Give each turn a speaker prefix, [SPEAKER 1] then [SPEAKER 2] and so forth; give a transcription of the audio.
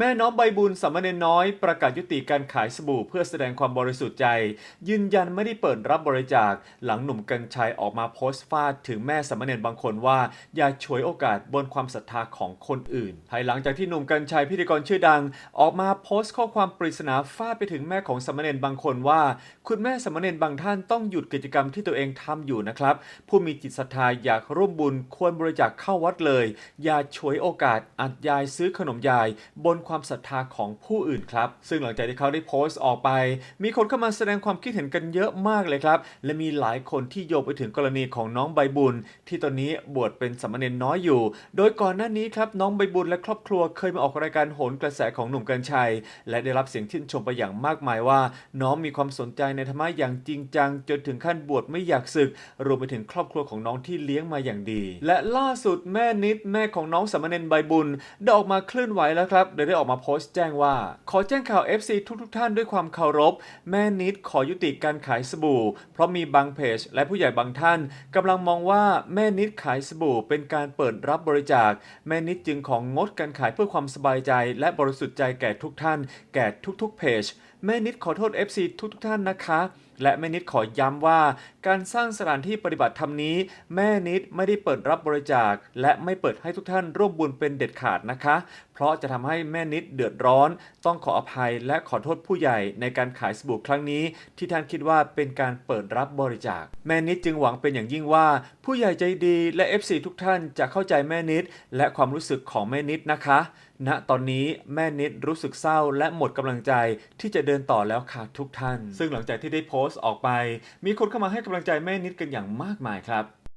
[SPEAKER 1] แม่น้องใบบุญสามเณรน้อยประกาศยุติการขายสบู่เพื่อแสดงความบริสุทธิ์ใจ ยืนยันไม่ได้เปิดรับบริจาค หลังหนุ่มกัญชัยออกมาโพสต์ฟาดถึงแม่สามเณรบางคนว่า อย่าฉวยโอกาสบนความศรัทธาของคนอื่น ภายหลังจากที่หนุ่มกัญชัยพิธีกรชื่อดัง ออกมาโพสต์ข้อความปริศนาฟาดไปถึงแม่ของสามเณรบางคนว่า คุณแม่สามเณรบางท่านต้องหยุดกิจกรรมที่ตัวเองทำอยู่นะครับผู้มีจิตศรัทธาอยากร่วมบุญควรบริจาคเข้าวัดเลย อย่าฉวยโอกาสอัดยายซื้อขนมยายบนความศรัทธาของผู้อื่นครับ ซึ่งหลังจากที่เขาได้โพสต์ออกไป มีคนเข้ามาแสดงความคิดเห็นกันเยอะมากเลยครับ และมีหลายคนที่โยงไปถึงกรณีของน้องใบบุญ ที่ตอนนี้บวชเป็นสมเณรน้อยอยู่ โดยก่อนหน้านี้ครับน้องใบบุญและครอบครัวเคยมาออกรายการโหนกระแสของหนุ่มกัญชัย และได้รับเสียงชื่นชมไปอย่างมากมายว่า น้องมีความสนใจในธรรมะอย่างจริงจังจนถึงขั้นบวชไม่อยากศึก รวมไปถึงครอบครัวของน้องที่เลี้ยงมาอย่างดี และล่าสุดแม่นิดแม่ของน้องสมเณรใบบุญได้ออกมาเคลื่อนไหวแล้วครับโดยได้ออกมาโพสต์แจ้งว่า ขอแจ้งข่าว FC ทุกทุกท่านด้วยความเคารพ แม่นิดขอยุติการขายสบู่ เพราะมีบางเพจ และผู้ใหญ่บางท่านกำลังมองว่าแม่นิดขายสบู่ เป็นการเปิดรับบริจาค แม่นิดจึงของงดการขายเพื่อความสบายใจ และบริสุทธิ์ใจแก่ทุกท่าน แก่ทุกๆเพจแม่นิดขอโทษ FC ทุกๆท่านนะคะ และแม่นิดขอย้ำว่า การสร้างสถานที่ปฏิบัติธรรมนี้ แม่นิดไม่ได้เปิดรับบริจาค และไม่เปิดให้ทุกท่านร่วมบุญเป็นเด็ดขาดนะคะ เพราะจะทำให้แม่นิดเดือดร้อน ต้องขออภัยและขอโทษผู้ใหญ่ในการขายสบู่ครั้งนี้ ที่ท่านคิดว่าเป็นการเปิดรับบริจาค แม่นิดจึงหวังเป็นอย่างยิ่งว่า ผู้ใหญ่ใจดีและ FC ทุกท่านจะเข้าใจแม่นิดและความรู้สึกของแม่นิดนะคะ ณตอนนี้แม่นิดรู้สึกเศร้าและหมดกำลังใจที่จะเดินต่อแล้วค่ะทุกท่าน ซึ่งหลังจากที่ได้โพสต์ออกไป มีคนเข้ามาให้กำลังใจแม่นิดกันอย่างมากมายครับ